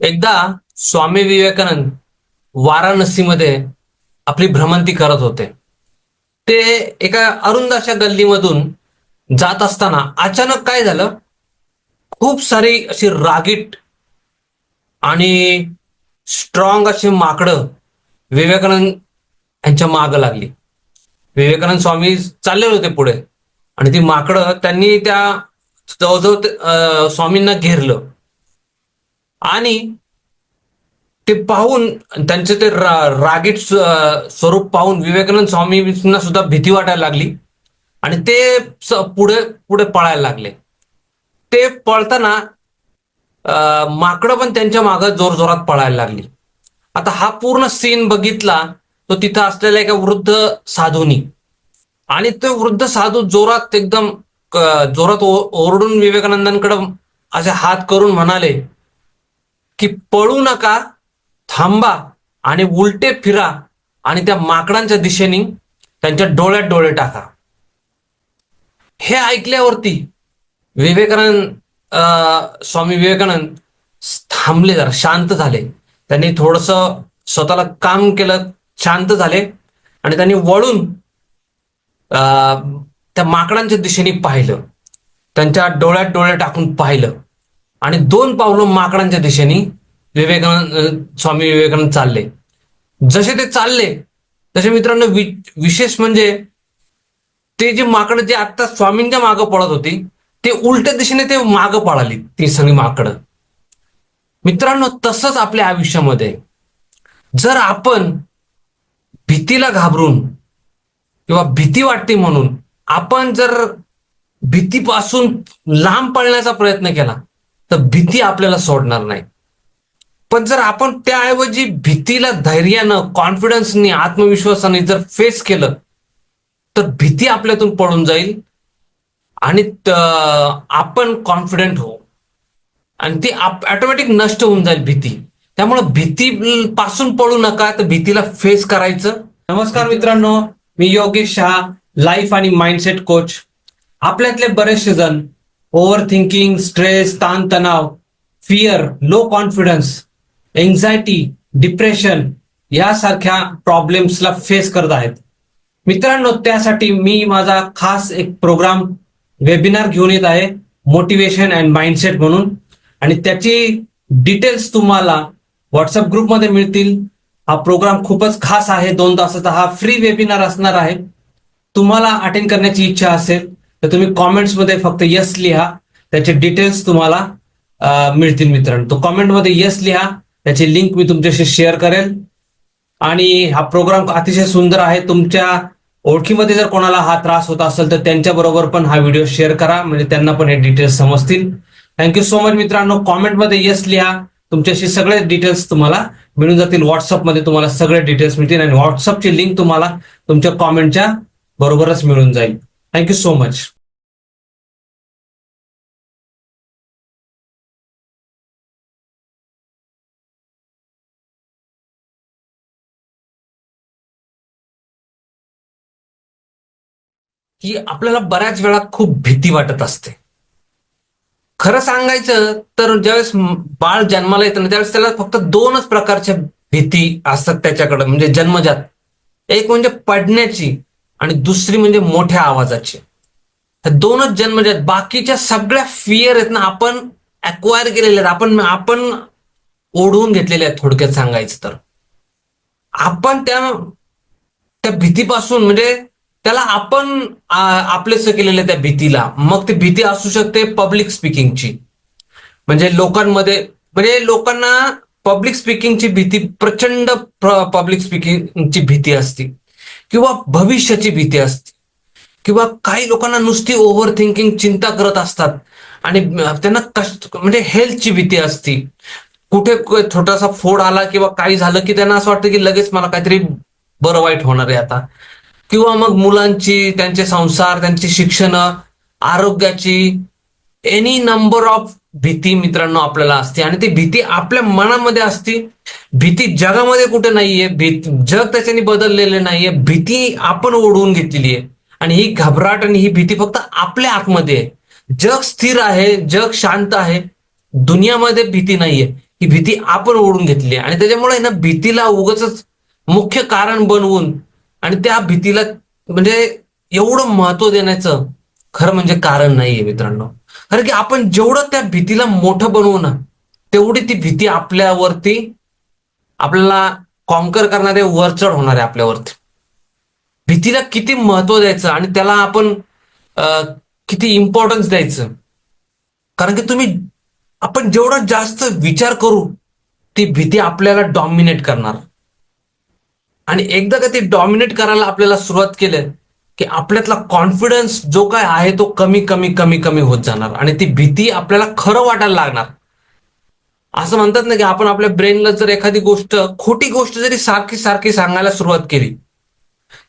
एकदा स्वामी विवेकानंद वाराणसीमध्ये आपली भ्रमंती करत होते. ते एका अरुंद अशा गल्लीमधून जात असताना अचानक काय झालं? खूप सारी अशी रागीट आणि स्ट्रॉंग अशी माकडं विवेकानंद यांच्या मागं लागली. विवेकानंद स्वामी चाललेले होते पुढे आणि ती माकडं त्यांनी त्या जवळजवळ स्वामींना घेरलं. आणि ते पाहून त्यांचे ते रा- रागीट स्वरूप पाहून विवेकानंद स्वामींना सुद्धा भीती वाटायला लागली. आणि ते पुढे पुढे पळायला लागले. ते पळताना माकडं पण त्यांच्या मागं जोर जोरात पळायला लागली. आता हा पूर्ण सीन बघितला तो तिथं असलेल्या एका वृद्ध साधूनी. आणि तो वृद्ध साधू जोरात एकदम जोरात ओरडून विवेकानंदांकडे असे हात करून म्हणाले की पळू नका थांबा आणि उलटे फिरा आणि त्या माकडांच्या दिशेने त्यांच्या डोळ्यात डोळे टाका. हे ऐकल्यावरती विवेकानंद अं, स्वामी विवेकानंद थांबले जरा शांत झाले. त्यांनी थोडस स्वतःला काम केलं शांत झाले आणि त्यांनी वळून अं, त्या माकडांच्या दिशेने पाहिलं. त्यांच्या डोळ्यात डोळे टाकून पाहिलं. आणि दोन पावलं माकडांच्या दिशेने विवेकानंद स्वामी विवेकानंद चालले. जसे ते चालले तसे मित्रांनो वि- विशेष म्हणजे ते जे माकडं जे आता स्वामींच्या मागं पळत होती ते उलट्या दिशेने ते मागं पळाली ती सगळी माकडं. मित्रांनो तसंच आपल्या आयुष्यामध्ये. जर आपण भीतीला घाबरून किंवा भीती वाटते म्हणून आपण जर भीतीपासून लांब पळण्याचा प्रयत्न केला तर भीती आपल्याला सोडणार नाही. पण जर आपण त्याऐवजी भीतीला धैर्यानं कॉन्फिडन्सनी आत्मविश्वासाने जर फेस केलं तर भीती आपल्यातून पळून जाईल आणि आपण कॉन्फिडंट होऊ. आणि ती ऑटोमॅटिक नष्ट होऊन जाईल भीती. त्यामुळं भीती पासून पळू नका तर भीतीला फेस करायचं. नमस्कार मित्रांनो मी योगेश शहा लाईफ आणि माइंडसेट कोच आपल्यातले बरेचसे जण ओव्हर थिंकिंग स्ट्रेस ताणतणाव fear low confidence anxiety depression यासारख्या प्रॉब्लेम्सला फेस करत आहेत. मित्रांनो त्यासाठी मी माझा खास एक प्रोग्राम वेबिनार घेऊन येत आहे मोटिवेशन अँड माइंडसेट म्हणून. आणि त्याची डिटेल्स तुम्हाला व्हॉट्सअप ग्रुपमध्ये मिळतील. हा प्रोग्राम खूपच खास आहे. दोन तासाचा हा फ्री वेबिनार असणार आहे. तुम्हाला अटेंड करण्याची इच्छा असेल तर तुम्ही कॉमेंट्समध्ये फक्त यस लिहा त्याचे डिटेल्स तुम्हाला मिळतील मित्रांनो. तो कॉमेंटमध्ये यस लिहा त्याची लिंक मी तुमच्याशी शेअर करेल. आणि हा प्रोग्राम अतिशय सुंदर आहे. तुमच्या ओळखीमध्ये जर कोणाला हा त्रास होत असेल तर त्यांच्याबरोबर पण हा व्हिडिओ शेअर करा. म्हणजे त्यांना पण हे डिटेल्स समजतील. थँक्यू सो मच मित्रांनो. कॉमेंटमध्ये यस लिहा. तुमच्याशी सगळे डिटेल्स तुम्हाला मिळून जातील. व्हॉट्सअपमध्ये तुम्हाला सगळे डिटेल्स मिळतील. आणि व्हॉट्सअपची लिंक तुम्हाला तुमच्या कॉमेंटच्या बरोबरच मिळून जाईल. थँक्यू सो मच की आपल्याला बऱ्याच वेळा खूप भीती वाटत असते. खरं सांगायचं तर ज्यावेळेस बाळ जन्माला येतं ना त्यावेळेस त्याला फक्त दोनच प्रकारच्या भीती असतात त्याच्याकडे. म्हणजे जन्मजात. एक म्हणजे पडण्याची. आणि दुसरी म्हणजे मोठ्या आवाजाची. ह्या दोनच आहेत बाकीच्या सगळ्या फिअर आहेत ना आपण अक्वायर केलेल्या आहेत. आपण आपण ओढवून घेतलेल्या आहेत थोडक्यात सांगायचं तर. आपण त्या त्या भीतीपासून म्हणजे त्याला आपण आपलेस केलेलं त्या भीतीला. मग ती भीती असू शकते पब्लिक स्पीकिंगची म्हणजे लोकांमध्ये म्हणजे लोकांना पब्लिक स्पीकिंगची भीती प्रचंड पब्लिक स्पीकिंगची भीती असते. किंवा भविष्याची भीती असते. किंवा काही लोकांना नुसती ओव्हर थिंकिंग चिंता करत असतात. आणि त्यांना कष्ट म्हणजे हेल्थची भीती असती. कुठे छोटासा फोड आला किंवा काही झालं की त्यांना असं वाटतं की लगेच मला काहीतरी बरं वाईट होणार आहे आता. किंवा मग मुलांची त्यांचे संसार त्यांची शिक्षण आरोग्याची एनी नंबर ऑफ भीती मित्रांनो आपल्याला असते. आणि ती भीती आपल्या मनामध्ये असती. भीती जगामध्ये कुठे नाहीये. भीत जग त्याच्याने बदललेले नाहीये. भीती आपण ओढवून घेतलेली आहे. आणि ही घबराट आणि ही भीती फक्त आपल्या आतमध्ये आहे. जग स्थिर आहे जग शांत आहे. दुनियामध्ये भीती नाहीये. ही भीती आपण ओढून घेतली आहे. आणि त्याच्यामुळे ना भीतीला उगच मुख्य कारण बनवून आणि त्या भीतीला म्हणजे एवढं महत्त्व देण्याचं खरं म्हणजे कारण नाहीये मित्रांनो. कारण की आपण जेवढं त्या भीतीला मोठं बनवू ना तेवढी ती भीती आपल्यावरती आपल्याला कॉन्कर करणारे वरचढ होणार आहे आपल्यावरती. भीतीला किती महत्त्व द्यायचं आणि त्याला आपण किती इम्पॉर्टन्स द्यायचं. कारण की तुम्ही आपण जेवढा जास्त विचार करू ती भीती आपल्याला डॉमिनेट करणार. आणि एकदा का ती डॉमिनेट करायला आपल्याला सुरुवात केलं की आपल्यातला कॉन्फिडन्स जो काय आहे तो कमी कमी कमी कमी होत जाणार. आणि ती भीती आपल्याला खरं वाटायला लागणार. असं म्हणतात ना की आपण आपल्या ब्रेनला जर एखादी गोष्ट खोटी गोष्ट जरी सारखी सारखी सांगायला सुरुवात केली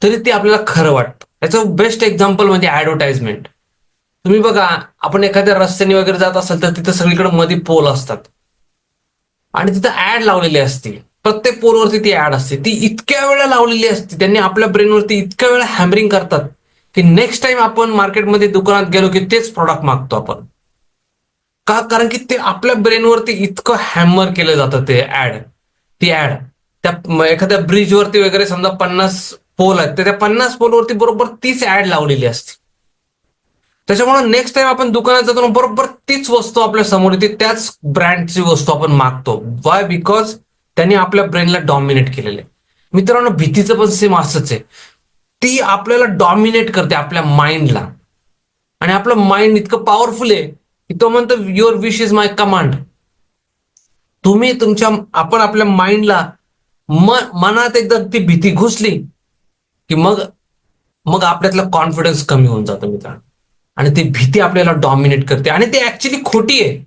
तरी ती आपल्याला खरं वाटतं. याचं बेस्ट एक्झाम्पल म्हणजे ऍडव्हर्टाइजमेंट तुम्ही बघा आपण एखाद्या रस्त्याने वगैरे जात असाल तर तिथं सगळीकडे मध्ये पोल असतात. आणि तिथं ऍड लावलेली असतील. प्रत्येक पोरवरती ती ऍड असते. ती इतक्या वेळा लावलेली असते. त्यांनी आपल्या ब्रेनवरती इतक्या वेळा हॅमरिंग करतात की नेक्स्ट टाइम आपण मार्केटमध्ये दुकानात गेलो की तेच प्रॉडक्ट मागतो आपण. का? कारण की ते आपल्या ब्रेनवरती इतकं हॅमर केलं जातं ते ऍड ती ऍड त्या एखाद्या ब्रिजवरती वगैरे समजा पन्नास पोल आहेत तर त्या पन्नास पोलवरती बरोबर तीच ऍड लावलेली असते. त्याच्यामुळे नेक्स्ट टाइम आपण दुकानात जातो ना बरोबर तीच वस्तू आपल्यासमोर येते. त्याच ब्रँडची वस्तू आपण मागतो. वाय बिकॉज त्यांनी आपल्या ब्रेनला डॉमिनेट केलेलं. आहे मित्रांनो भीतीचं पण सेम असंच आहे. ती आपल्याला डॉमिनेट करते आपल्या माइंडला आणि आपलं माइंड इतकं पॉवरफुल आहे की तो म्हणतो your wish is my command तुम्ही तुमच्या आपण आपल्या माइंडला मनात एकदा ती भीती घुसली की मग मग आपल्यातला कॉन्फिडन्स कमी होऊन जातो मित्रांनो. आणि ती भीती आपल्याला डॉमिनेट करते. आणि ती ऍक्च्युली खोटी आहे.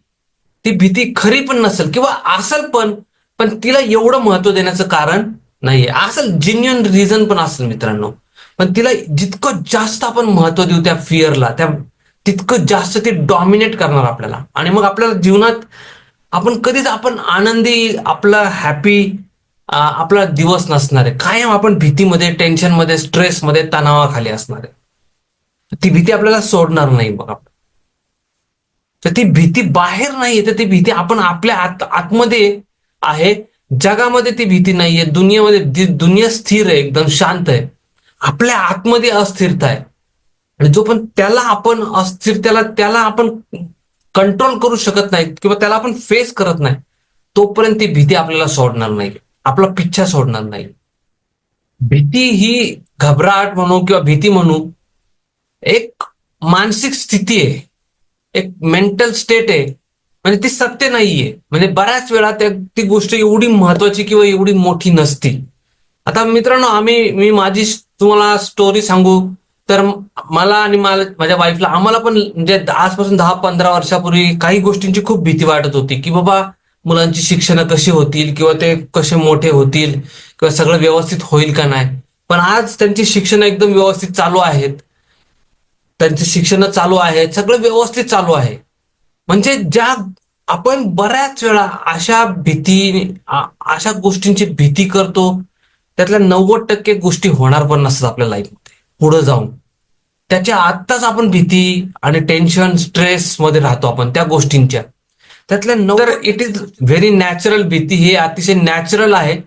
ती भीती खरी पण नसेल किंवा असेल पण पण तिला एवढं महत्त्व देण्याचं कारण नाहीये. असं जिन्युअन रिझन पण असेल मित्रांनो. पण तिला जितकं जास्त आपण महत्त्व देऊ त्या फिअरला त्या तितकं जास्त ती डॉमिनेट करणार आपल्याला. आणि मग आपल्याला जीवनात आपण कधीच आपण आनंदी आपला हॅपी आपला दिवस नसणार आहे. कायम आपण भीतीमध्ये टेन्शनमध्ये स्ट्रेसमध्ये तणावाखाली असणार आहे. ती भीती आपल्याला सोडणार नाही बघ आपण. तर ती भीती बाहेर नाहीये तर ती भीती आपण आपल्या आत आतमध्ये आहे. जगामध्ये ती भीती नाहीये. दुनियामध्ये दुनिया स्थिर आहे. एकदम शांत आहे. आपल्या आतमध्ये अस्थिरता आहे. आणि जो पण त्याला आपण अस्थिर त्याला त्याला आपण कंट्रोल करू शकत नाही किंवा त्याला आपण फेस करत नाही तोपर्यंत ती भीती आपल्याला सोडणार नाही आपला पिच्छा सोडणार नाही भीती ही घबराट म्हणू किंवा भीती म्हणू एक मानसिक स्थिती आहे. एक मेंटल स्टेट आहे. म्हणजे ती सत्य नाहीये. म्हणजे बऱ्याच वेळा त्या ती गोष्ट एवढी महत्वाची किंवा एवढी मोठी नसती आता मित्रांनो आम्ही मी माझी तुम्हाला स्टोरी सांगू. तर मला आणि मला माझ्या वाईफला आम्हाला पण म्हणजे आजपासून दहा पंधरा वर्षापूर्वी काही गोष्टींची खूप भीती वाटत होती की बाबा मुलांची शिक्षण कशी होतील किंवा ते कसे मोठे होतील किंवा सगळं व्यवस्थित होईल का नाही. पण आज त्यांची शिक्षण एकदम व्यवस्थित चालू आहेत. त्यांचे शिक्षण चालू आहे सगळं व्यवस्थित चालू आहे. म्हणजे ज्या आपण बऱ्याच वेळा अशा भीती अशा गोष्टींची भीती करतो त्यातल्या नव्वद टक्के गोष्टी होणार पण नसतात आपल्या लाईफमध्ये पुढे जाऊन. त्याच्या आत्ताच आपण भीती आणि टेन्शन स्ट्रेस मध्ये राहतो आपण त्या गोष्टींच्या. त्यातल्या नऊ इट इज व्हेरी नॅचरल भीती हे अतिशय नॅचरल आहे.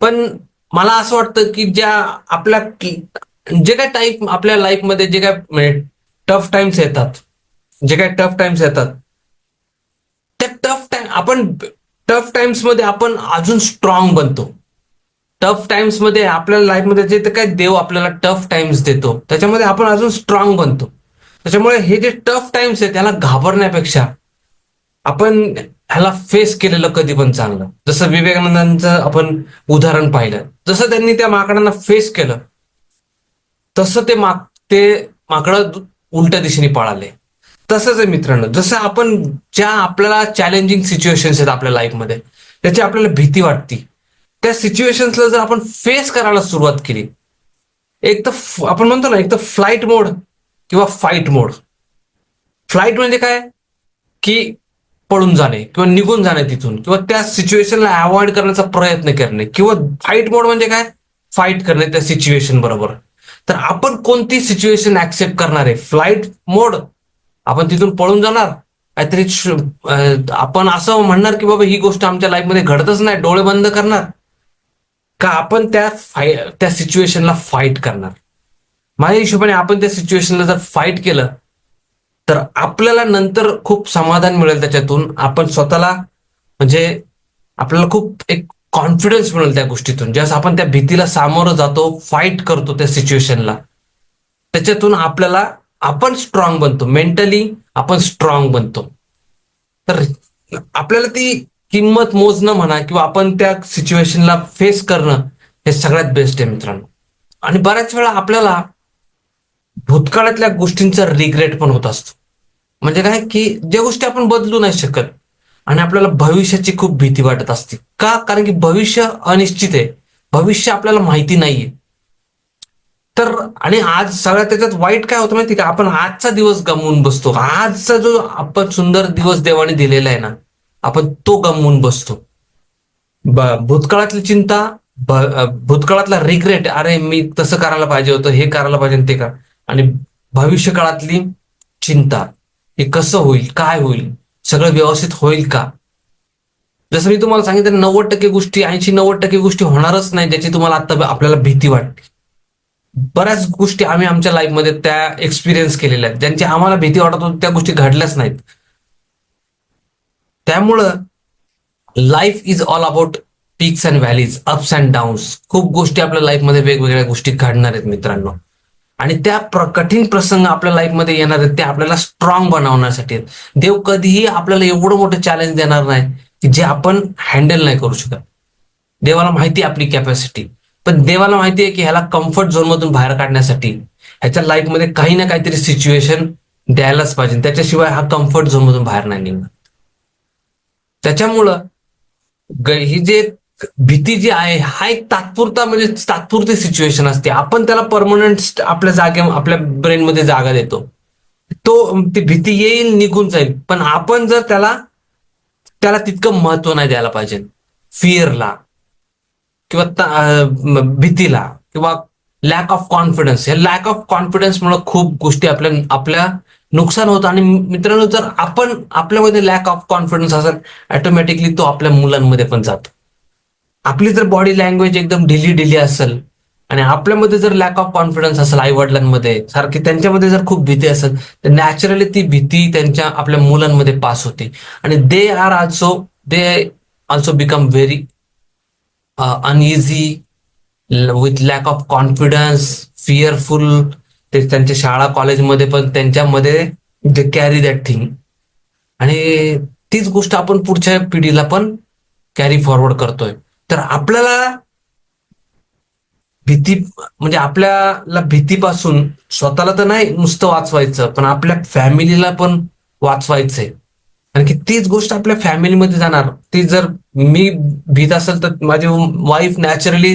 पण मला असं वाटतं की ज्या आपल्या जे काय टाईप आपल्या लाईफमध्ये जे काय म्हणजे टफ टाइम्स येतात जे काही टफ टाइम्स येतात. त्या टफ टाइम आपण टफ टाइम्समध्ये आपण अजून स्ट्रॉंग बनतो. टफ टाइम्समध्ये आपल्या लाईफमध्ये जे ते काय देव आपल्याला टफ टाइम्स देतो त्याच्यामध्ये आपण अजून स्ट्रॉंग बनतो. त्याच्यामुळे हे जे टफ टाइम्स आहे त्याला घाबरण्यापेक्षा आपण ह्याला फेस केलेलं कधी पण चांगलं. जसं विवेकानंदांचं आपण उदाहरण पाहिलं. जसं त्यांनी त्या माकडांना फेस केलं तसं ते माक ते माकडं उलट्या दिशेने पळाले. तसंच आहे मित्रांनो जसं आपण ज्या आपल्याला चॅलेंजिंग सिच्युएशन्स आहेत आपल्या लाईफमध्ये त्याची आपल्याला भीती वाटती. त्या सिच्युएशन्सला जर आपण फेस करायला सुरुवात केली एक तर आपण म्हणतो ना एक तर फ्लाईट मोड किंवा फाईट मोड फ्लाईट म्हणजे काय? की पळून जाणे किंवा निघून जाणे तिथून किंवा त्या सिच्युएशनला अवॉइड करण्याचा प्रयत्न करणे किंवा फाईट मोड म्हणजे काय? फाईट करणे त्या सिच्युएशन बरोबर. तर आपण कोणती सिच्युएशन ऍक्सेप्ट करणार आहे? फ्लाईट मोड आपण तिथून पळून जाणार. काहीतरी आपण असं म्हणणार की बाबा ही गोष्ट आमच्या लाईफमध्ये घडतच नाही डोळे बंद करणार. का आपण त्या फाय त्या सिच्युएशनला फाईट करणार. माझ्या हिशोबाने आपण त्या सिच्युएशनला जर फाईट केलं तर आपल्याला नंतर खूप समाधान मिळेल त्याच्यातून. आपण स्वतःला म्हणजे आपल्याला खूप एक कॉन्फिडन्स मिळेल त्या गोष्टीतून. ज्यास आपण त्या भीतीला सामोरं जातो फाईट करतो त्या सिच्युएशनला त्याच्यातून आपल्याला आपण स्ट्रॉंग बनतो. मेंटली आपण स्ट्रॉंग बनतो. तर आपल्याला ती किंमत मोजणं म्हणा किंवा आपण त्या सिच्युएशनला फेस करणं हे सगळ्यात बेस्ट आहे मित्रांनो. आणि बऱ्याच वेळा आपल्याला भूतकाळातल्या गोष्टींचा रिग्रेट पण होत असतो. म्हणजे काय की ज्या गोष्टी आपण बदलू नाही शकत आणि आपल्याला भविष्याची खूप भीती वाटत असते. का? कारण की भविष्य अनिश्चित आहे. भविष्य आपल्याला माहिती नाहीये. तर आणि आज सगळ्यात त्याच्यात वाईट काय होतं माहिती का? आपण आजचा दिवस गमवून बसतो. आजचा जो आपण सुंदर दिवस देवाने दिलेला आहे ना आपण तो गमवून बसतो. भूतकाळातली चिंता भूतकाळातला रिग्रेट अरे मी तसं करायला पाहिजे होतं हे करायला पाहिजे ते का आणि भविष्य काळातली चिंता हे कसं होईल काय होईल सगळं व्यवस्थित होईल का? जसं मी तुम्हाला सांगितलं नव्वद टक्के गोष्टी ऐंशी नव्वद टक्के गोष्टी होणारच नाही ज्याची तुम्हाला आता आपल्याला भीती वाटते. बऱ्याच गोष्टी आम्ही आमच्या लाईफमध्ये त्या एक्सपिरियन्स केलेल्या आहेत. ज्यांची आम्हाला भीती वाटत होती त्या गोष्टी घडल्याच नाहीत. त्यामुळं life is all about peaks and valleys ups and downs खूप गोष्टी आपल्या लाईफमध्ये वेगवेगळ्या गोष्टी घडणार आहेत मित्रांनो. आणि त्या प्र कठीण प्रसंग आपल्या लाईफमध्ये येणार आहेत ते आपल्याला स्ट्रॉंग बनवण्यासाठी आहेत. देव कधीही आपल्याला एवढं मोठं चॅलेंज देणार नाही की जे आपण हँडल नाही करू शकत. देवाला माहिती आपली कॅपॅसिटी पण देवाला माहिती आहे की ह्याला कम्फर्ट झोन मधून बाहेर काढण्यासाठी ह्याच्या लाईफमध्ये काही ना काहीतरी सिच्युएशन द्यायलाच पाहिजे. त्याच्याशिवाय हा कम्फर्ट झोन मधून बाहेर नाही निघणार. त्याच्यामुळं ही जे भीती जी आहे हा एक तात्पुरता म्हणजे तात्पुरती सिच्युएशन असते. आपण त्याला परमनंट आपल्या जागे आपल्या ब्रेनमध्ये जागा देतो. तो ती भीती येईल निघून जाईल. पण आपण जर त्याला त्याला तितकं महत्त्व नाही द्यायला पाहिजे. फिअरला किंवा भीतीला किंवा लॅक ऑफ कॉन्फिडन्स हे लॅक ऑफ कॉन्फिडन्स मुळे खूप गोष्टी आपल्या आपल्या नुकसान होतं. आणि मित्रांनो जर आपण आपल्यामध्ये लॅक ऑफ कॉन्फिडन्स असेल ऑटोमॅटिकली तो आपल्या मुलांमध्ये पण जातो. आपली जर बॉडी लँग्वेज एकदम ढिली ढिली असेल आणि आपल्यामध्ये जर लॅक ऑफ कॉन्फिडन्स असेल आई वडिलांमध्ये सारखी त्यांच्यामध्ये जर खूप भीती असेल तर नॅचरली ती भीती त्यांच्या आपल्या मुलांमध्ये पास होते. आणि they are also they also become very uneasy with lack of confidence fearful ते त्यांच्या शाळा कॉलेजमध्ये पण त्यांच्यामध्ये दे कॅरी दॅट थिंग आणि तीच गोष्ट आपण पुढच्या पिढीला पण कॅरी फॉरवर्ड करतोय. तर आपल्याला भीती म्हणजे आपल्याला भीतीपासून स्वतःला तर नाही नुसतं वाचवायचं पण आपल्या फॅमिलीला पण वाचवायचंय. कारण की तीच गोष्ट आपल्या फॅमिलीमध्ये जाणार. ती जर मी भीत असेल तर माझी वाईफ नॅचरली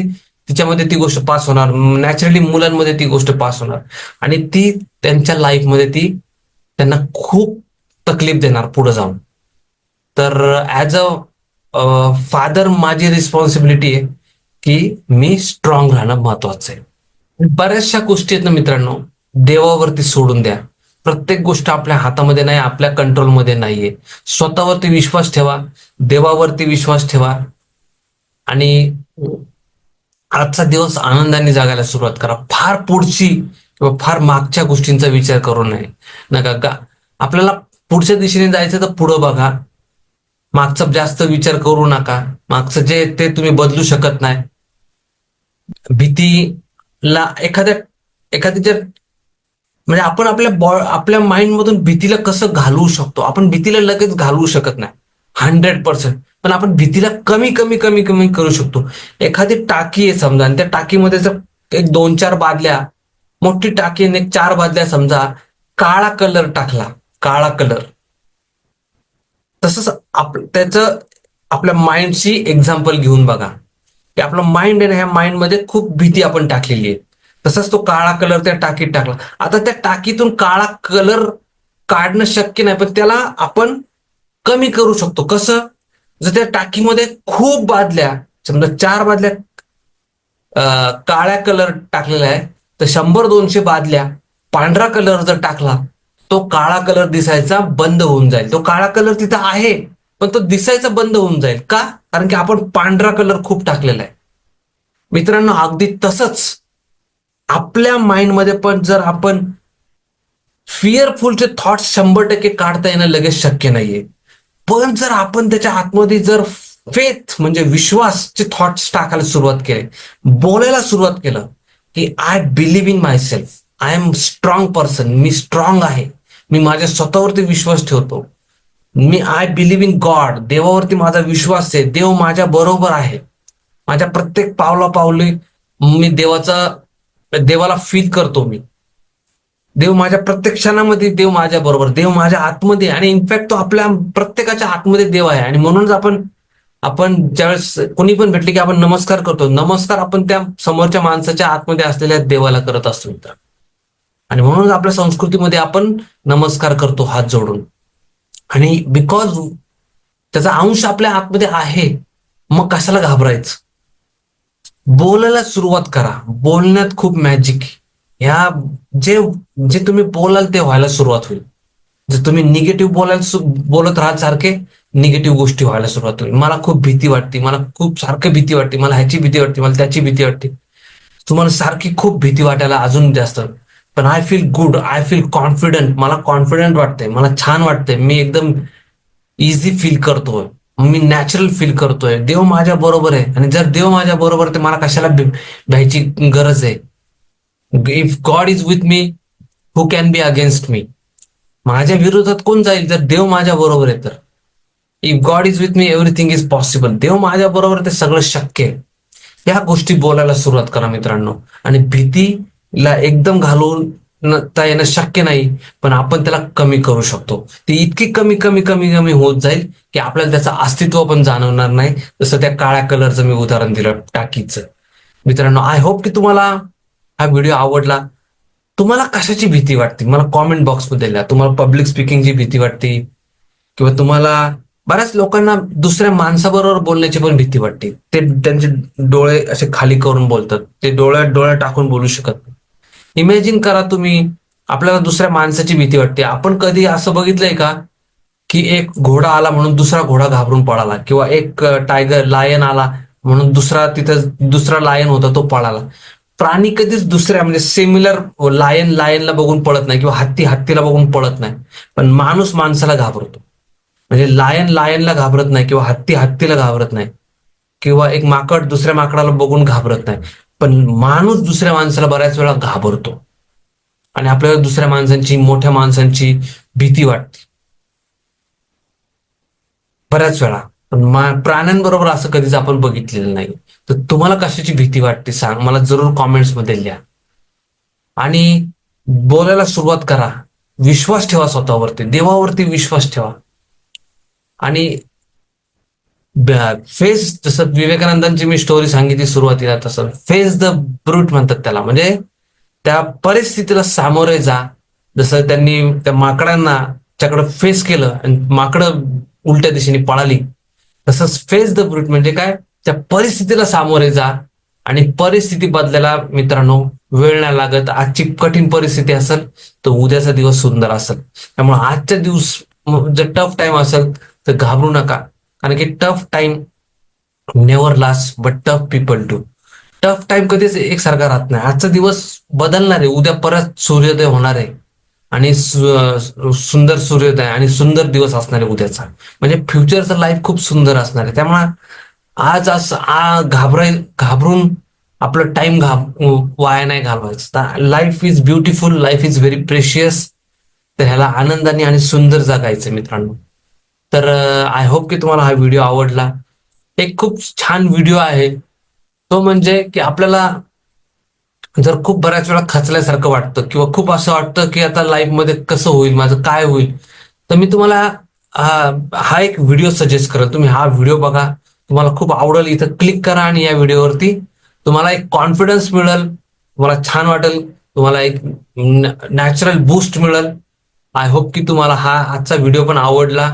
तिच्यामध्ये ती गोष्ट पास होणार. नॅचरली मुलांमध्ये ती गोष्ट पास होणार. आणि ती त्यांच्या लाईफमध्ये ती त्यांना खूप तकलीफ देणार पुढे जाऊन. तर ऍज अ फादर माझी रिस्पॉन्सिबिलिटी आहे की मी स्ट्रॉंग राहणं महत्वाचं आहे. बऱ्याचशा गोष्टी आहेत ना मित्रांनो. देवावरती सोडून द्या. प्रत्येक गोष्ट आपल्या हातामध्ये नाही आपल्या कंट्रोलमध्ये नाहीये. स्वतःवरती विश्वास ठेवा देवावरती विश्वास ठेवा आणि आजचा दिवस आनंदाने जगायला सुरुवात करा. फार पुढची किंवा फार मागच्या गोष्टींचा विचार करू नये. नका का? आपल्याला पुढच्या दिशेने जायचं तर पुढं बघा. मागचा जास्त विचार करू नका. मागचं जे ते तुम्ही बदलू शकत नाही. भीतीला एखाद्या एखाद्याच्या म्हणजे आपण आपल्या बॉ आपल्या माइंड मधून भीतीला कसं घालवू शकतो? आपण भीतीला लगेच घालवू शकत नाही. Hundred percent. पण आपण भीतीला कमी कमी कमी कमी करू शकतो. एखादी टाकी आहे समजा आणि त्या टाकीमध्ये जर एक दोन चार बादल्या मोठी टाकी आणि एक चार बादल्या समजा काळा कलर टाकला काळा कलर. तसंच आप त्याचं आपल्या माइंडची एक्झाम्पल घेऊन बघा. की आपलं माइंड आहे ना ह्या माइंडमध्ये खूप भीती आपण टाकलेली आहे. तसंच तो काळा कलर त्या टाकीत टाकला. आता त्या टाकीतून काळा कलर काढणं शक्य नाही पण त्याला आपण कमी करू शकतो. कसं? जर त्या टाकीमध्ये खूप बादल्या समजा चार बादल्या काळ्या कलर टाकलेला आहे तर शंभर दोनशे बादल्या पांढरा कलर जर टाकला तो काळा कलर दिसायचा बंद होऊन जाईल. तो काळा कलर तिथं आहे पण तो दिसायचा बंद होऊन जाईल. का? कारण की आपण पांढरा कलर खूप टाकलेला आहे. मित्रांनो अगदी तसंच आपल्या माइंडमध्ये पण जर आपण फिअरफुलचे थॉट्स शंभर टक्के काढता येणं लगेच शक्य नाहीये. पण जर आपण त्याच्या आतमध्ये जर फेथ म्हणजे विश्वासचे थॉट्स टाकायला सुरुवात केले बोलायला सुरुवात केलं की I believe in myself I am strong person me strong आहे. मी माझ्या स्वतःवरती विश्वास ठेवतो. मी आय बिलीव्ह इन गॉड देवावरती माझा विश्वास आहे. देव माझ्या बरोबर आहे. माझ्या प्रत्येक पावला पावली मी देवाचा देवाला फील करतो मी. देव माझ्या प्रत्येक क्षणामध्ये देव माझ्या बरोबर देव माझ्या आतमध्ये आणि इनफॅक्ट तो आपल्या प्रत्येकाच्या आतमध्ये देव आहे. आणि म्हणूनच आपण आपण ज्यावेळेस कोणी पण भेटले की आपण नमस्कार करतो. नमस्कार आपण त्या समोरच्या माणसाच्या आतमध्ये असलेल्या देवाला करत असतो मित्र आणि म्हणूनच आपल्या संस्कृतीमध्ये आपण नमस्कार करतो हात जोडून. आणि बिकॉज त्याचा अंश आपल्या आतमध्ये आहे मग कशाला घाबरायचं? बोलायला सुरुवात करा. बोलण्यात खूप मॅजिक ह्या जे जे तुम्ही बोलाल ते व्हायला सुरुवात होईल. जर तुम्ही निगेटिव्ह बोलायला बोलत राहाल सारखे निगेटिव्ह गोष्टी व्हायला सुरुवात होईल. मला खूप भीती वाटते. मला खूप सारखं भीती वाटते. मला ह्याची भीती वाटते. मला त्याची भीती वाटते. तुम्हाला सारखी खूप भीती वाटायला अजून जास्त. पण I feel good I feel confident मला कॉन्फिडंट वाटतंय. मला छान वाटतंय. मी एकदम इझी फील करतोय. मी नॅचरल फील करतोय. देव माझ्या बरोबर आहे. आणि जर देव माझ्या बरोबर तर मला कशाला भ्यायची गरज आहे? If God is with me who can be against me माझ्या विरोधात कोण जाईल? जर देव माझ्या बरोबर आहे तर. If God is with me everything is possible देव माझ्या बरोबर ते सगळं शक्य आहे. या गोष्टी बोलायला सुरुवात करा मित्रांनो. आणि भीतीला एकदम घालून ता येणं शक्य नाही पण आपण त्याला कमी करू शकतो. ती इतकी कमी कमी कमी कमी होत जाईल की आपल्याला त्याचं अस्तित्व पण जाणवणार नाही. जसं त्या काळ्या कलरचं मी उदाहरण दिलं टाकीचं. मित्रांनो आय होप की तुम्हाला हा व्हिडिओ आवडला. तुम्हाला कशाची भीती वाटते? मला कॉमेंट बॉक्समध्ये लिहा. तुम्हाला पब्लिक स्पीकिंगची भीती वाटते? किंवा तुम्हाला बऱ्याच लोकांना दुसऱ्या माणसाबरोबर बोलण्याची पण भीती वाटते. ते त्यांचे डोळे असे खाली करून बोलतात. ते डोळ्यात डोळ्या टाकून बोलू शकत नाही. इमॅजिन करा तुम्ही आपल्याला दुसऱ्या माणसाची भीती वाटते. आपण कधी असं बघितलंय का? की एक घोडा आला म्हणून दुसरा घोडा घाबरून पळाला. किंवा एक टायगर लायन आला म्हणून दुसरा तिथं दुसरा लायन होता तो पळाला. प्राणी कधीच दुसऱ्या म्हणजे सिमिलर लायन लायनला बघून पळत नाही किंवा हत्ती हत्तीला बघून पळत नाही. पण माणूस माणसाला घाबरतो. म्हणजे लायन लायनला घाबरत नाही किंवा हत्ती हत्तीला घाबरत नाही. किंवा एक माकड दुसऱ्या माकडाला बघून घाबरत नाही. पण माणूस दुसऱ्या माणसाला बऱ्याच वेळा घाबरतो. आणि आपल्याला दुसऱ्या माणसांची मोठ्या माणसांची भीती वाटते. बऱ्याच वेळा. पण प्राण्यांबरोबर असं कधीच आपण बघितलेलं नाही. तर तुम्हाला कशाची भीती वाटते सांग? मला जरूर कॉमेंट्समध्ये लिहा. आणि बोलायला सुरुवात करा. विश्वास ठेवा स्वतःवरती. देवावरती विश्वास ठेवा. आणि फेस जसं विवेकानंदांची मी स्टोरी सांगितली सुरुवातीला तसं फेस द ब्रूट म्हणतात त्याला. म्हणजे त्या परिस्थितीला सामोरे जा. जसं त्यांनी त्या माकडांना त्याकडे फेस केलं आणि माकडं उलट्या दिशेने पळाली. तसंच फेस द ब्रूट म्हणजे काय? त्या परिस्थितीला सामोरे जा. आणि परिस्थिती बदलायला मित्रांनो वेळ नाही लागत. आजची कठीण परिस्थिती असेल तर उद्याचा दिवस सुंदर असेल. त्यामुळे आजचा दिवस जर टफ टाइम असेल तर घाबरू नका. कारण की tough time never last but tough people to tough time कधीच एकसारखा राहत नाही. आजचा दिवस बदलणार आहे. उद्या परत सूर्योदय होणार आहे. आणि सुंदर सूर्योदय आणि सुंदर दिवस असणार आहे उद्याचा. म्हणजे फ्युचरचं लाईफ खूप सुंदर असणार आहे. त्यामुळे आज असं आ घाबराय घाबरून आपलं टाइम घाब वाया नाही घालवायचं. Life is beautiful life is very precious तर ह्याला आनंदाने आणि सुंदर जगायचं मित्रांनो. तर आय होप की तुम्हाला हा व्हिडिओ आवडला. एक खूप छान व्हिडिओ आहे. तो म्हणजे की आपल्याला जर खूप बऱ्याच वेळा खचल्यासारखं वाटतं किंवा खूप असं वाटतं की आता लाईफमध्ये कसं होईल माझं काय होईल तर मी तुम्हाला हा हा एक व्हिडिओ सजेस्ट करेल तुम्ही हा व्हिडिओ बघा. तुम्हाला खूप आवडेल. इथं क्लिक करा आणि या व्हिडिओवरती तुम्हाला एक कॉन्फिडन्स मिळेल. तुम्हाला छान वाटेल. तुम्हाला एक नॅचरल बूस्ट मिळेल. आय होप की तुम्हाला हा आजचा व्हिडिओ पण आवडला.